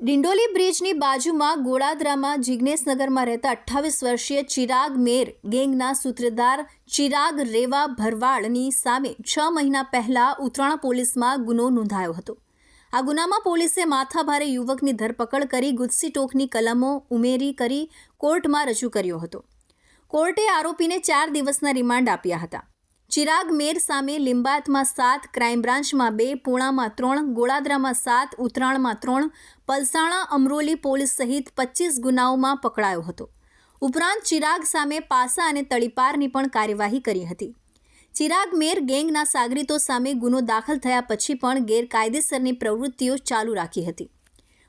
ડિંડોલી બ્રિજની બાજુમાં ગોળાદરામાં જિગ્નેશનગરમાં રહેતા અઠ્ઠાવીસ વર્ષીય ચિરાગ મેર ગેંગના સૂત્રધાર ચિરાગ રેવા ભરવાડની સામે છ મહિના પહેલા ઉત્તરાણા પોલીસમાં ગુનો નોંધાયો હતો. આ ગુનામાં પોલીસે માથાભારે યુવકની ધરપકડ કરી ગુજસી ટોકની કલમો ઉમેરી કરી કોર્ટમાં રજૂ કર્યો હતો. કોર્ટે આરોપીને ચાર દિવસના રિમાન્ડ આપ્યા હતા. ચિરાગ મેર સામે લિંબાયતમાં સાત, ક્રાઇમ બ્રાન્ચમાં બે, પૂણામાં ત્રણ, ગોળાદરામાં સાત ઉતરાણમાં ત્રણ, પલસાણા અમરોલી પોલીસ સહિત પચીસ ગુનાઓમાં પકડાયો હતો. ઉપરાંત ચિરાગ સામે પાસા અને તળીપારની પણ કાર્યવાહી કરી હતી. ચિરાગ મેર ગેંગના સાગરીતો સામે ગુનો દાખલ થયા પછી પણ ગેરકાયદેસરની પ્રવૃત્તિઓ ચાલુ રાખી હતી.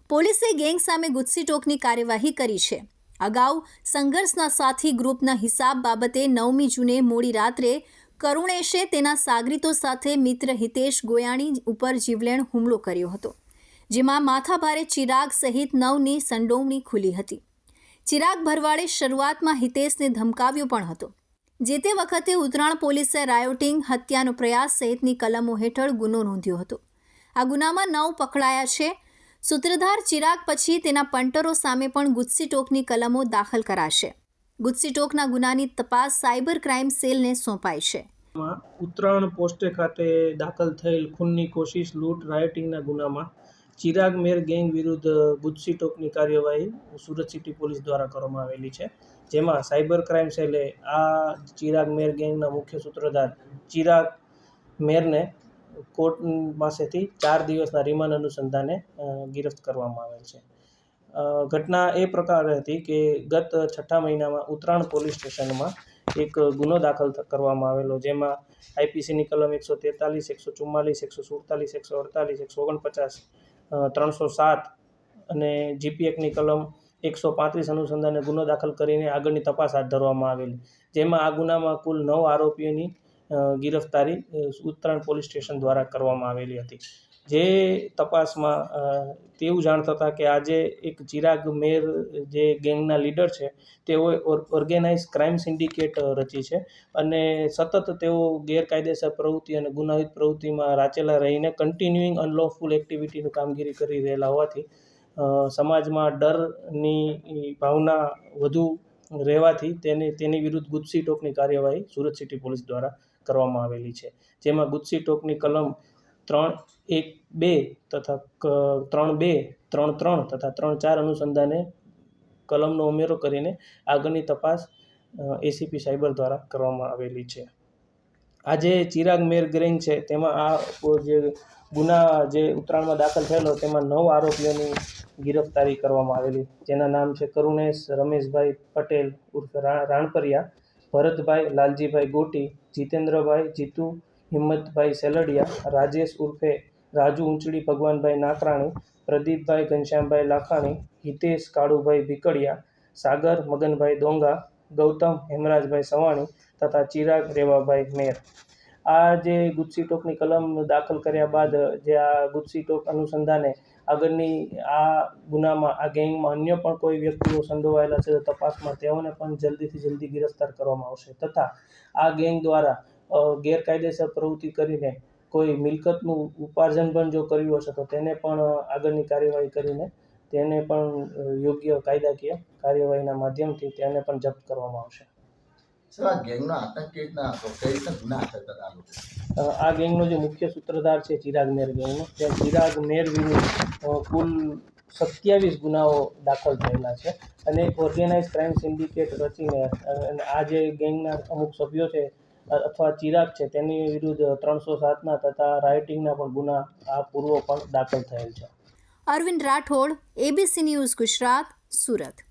પોલીસે ગેંગ સામે ગુજસી ટોકની કાર્યવાહી કરી છે. અગાઉ સંઘર્ષના સાથી ગ્રુપના હિસાબ બાબતે નવમી જૂને મોડી રાત્રે કરુણેશે તેના સાગરીતો સાથે મિત્ર હિતેશ ગોયાણી ઉપર જીવલેણ હુમલો કર્યો હતો, જેમાં માથાભારે ચિરાગ સહિત નવની સંડોવણી ખુલી હતી. ચિરાગ ભરવાડે શરૂઆતમાં હિતેશને ધમકાવ્યો પણ હતો, જે તે વખતે ઉત્તરાણ પોલીસે રાયોટિંગ, હત્યાનો પ્રયાસ સહિતની કલમો હેઠળ ગુનો નોંધ્યો હતો. આ ગુનામાં નવ પકડાયા છે. સૂત્રધાર ચિરાગ પછી તેના પંટરો સામે પણ ગુસ્સી ટોકની કલમો દાખલ કરાશે. ગુજસી ટોકના ગુનાની તપાસ સાયબર ક્રાઇમ સેલને સોંપાઈ છે. ઉત્તરાયણ પોસ્ટે ખાતે દાખલ થયેલ ખૂનની કોશિશ લૂંટ રાયોટિંગના ગુનામાં ચિરાગ મેર ગેંગ વિરુદ્ધ ગુજસી ટોકની કાર્યવાહી સુરત સિટી પોલીસ દ્વારા કરવામાં આવેલી છે. જેમાં સાયબર ક્રાઇમ સેલે આ ચિરાગ મેર ગેંગના મુખ્ય સૂત્રધાર ચિરાગ મેરને કોર્ટ પાસેથી ચાર દિવસના રિમાન્ડ અનુસંધાને ગિરફ્ત કરવામાં આવેલ છે. ઘટના એ પ્રકારે હતી કે ગત છઠ્ઠા મહિનામાં ઉત્તરાયણ પોલીસ સ્ટેશનમાં એક ગુનો દાખલ કરવામાં આવેલો, જેમાં આઈપીસીની કલમ એકસો તેતાલીસ, એકસો ચુમ્માલીસ, એકસો સુડતાલીસ, એકસો અડતાલીસ, એકસો ઓગણપચાસ ત્રણસો સાત અને જીપી એકની કલમ એકસો પાંત્રીસ અનુસંધાને ગુનો દાખલ કરીને આગળની તપાસ હાથ ધરવામાં આવેલી. જેમાં આ ગુનામાં કુલ નવ આરોપીઓની ગિરફતારી ઉત્તરાયણ પોલીસ સ્ટેશન દ્વારા કરવામાં આવેલી હતી. જે તપાસમાં તેવું જાણતા હતા કે આજે એક ચિરાગ મેર જે ગેંગના લીડર છે તેઓએ ઓર્ગેનાઇઝ ક્રાઇમ સિન્ડિકેટ રચી છે. અને સતત તેઓ ગેરકાયદેસર પ્રવૃત્તિ અને ગુનાહિત પ્રવૃત્તિમાં રાચેલા રહીને કન્ટિન્યુઇંગ અનલોફુલ એક્ટિવિટીની કામગીરી કરી રહેલા હોવાથી સમાજમાં ડરની ભાવના વધુ રહેવાથી તેની તેની વિરુદ્ધ ગુજસી ટોકની કાર્યવાહી સુરત સિટી પોલીસ દ્વારા કરવામાં આવેલી છે. જેમાં ગુજસી ટોકની કલમ ત્રણ એક બે તથા ત્રણ બે, ત્રણ ત્રણ તથા ત્રણ ચાર અનુસંધાને કલમનો ઉમેરો કરીને આગળની તપાસ એસીપી સાયબર દ્વારા કરવામાં આવેલી છે. આજે ચિરાગ મેર ગ્રેંગ છે, તેમાં આ જે ગુના જે ઉત્તરાયણમાં દાખલ થયેલો, તેમાં નવ આરોપીઓની ગિરફતારી કરવામાં આવેલી. જેના નામ છે કરુણેશ, રમેશભાઈ પટેલ ઉર્ફે રાણપરિયા, ભરતભાઈ, લાલજીભાઈ ગોટી, જીતેન્દ્રભાઈ, જીતુ હિંમતભાઈ સેલડિયા, રાજેશ ઉર્ફે રાજુ ઊંચડી ભગવાનભાઈ નાકરાણી, પ્રદીપભાઈ ઘનશ્યામભાઈ લાખાણી, હિતેશ કાળુભાઈ ભીકડિયા, સાગર મગનભાઈ ડોંગા ગૌતમ હેમરાજભાઈ સવાણી તથા ચિરાગ રેવાભાઈ મેર. આ જે ગુજસી ટોકની કલમ દાખલ કર્યા બાદ જે આ ગુજસી ટોક અનુસંધાને આગળની આ ગુનામાં, આ ગેંગમાં અન્ય પણ કોઈ વ્યક્તિઓ સંડોવાયેલા છે તપાસમાં તેઓને પણ જલ્દીથી જલ્દી ગિરફ્તાર કરવામાં આવશે તથા આ ગેંગ દ્વારા ગેરકાયદેસર પ્રવૃત્તિ કરીને કોઈ મિલકતનું ઉપાર્જન પણ જો કર્યું હશે તો તેને પણ આગળની કાર્યવાહી કરીને તેને પણ યોગ્ય કાયદાકીય કાર્યવાહીના માધ્યમથી તેને પણ જપ્ત કરવામાં આવશે. સર આ ગેંગનો આતંક કેવી રીતના હતો કઈ રીતના ગુના હતા આ લોકો? અ, આ ગેંગનો જે મુખ્ય સૂત્રધાર છે ચિરાગ મેર ગેંગનો ત્યાં ચિરાગ મેર વિરુદ્ધ કુલ સત્યાવીસ ગુનાઓ દાખલ થયેલા છે અને ઓર્ગેનાઇઝ ક્રાઇમ સિન્ડિકેટ રચીને આ જે ગેંગના અમુક સભ્યો છે અથવા ચિરાગ છે, તેની વિરુદ્ધ ત્રણસો સાતના તથા રાઇટિંગના પણ ગુના આ પૂર્વ પણ દાખલ થયેલ છે. Arvind Rathod ABC news Gujarat, Surat.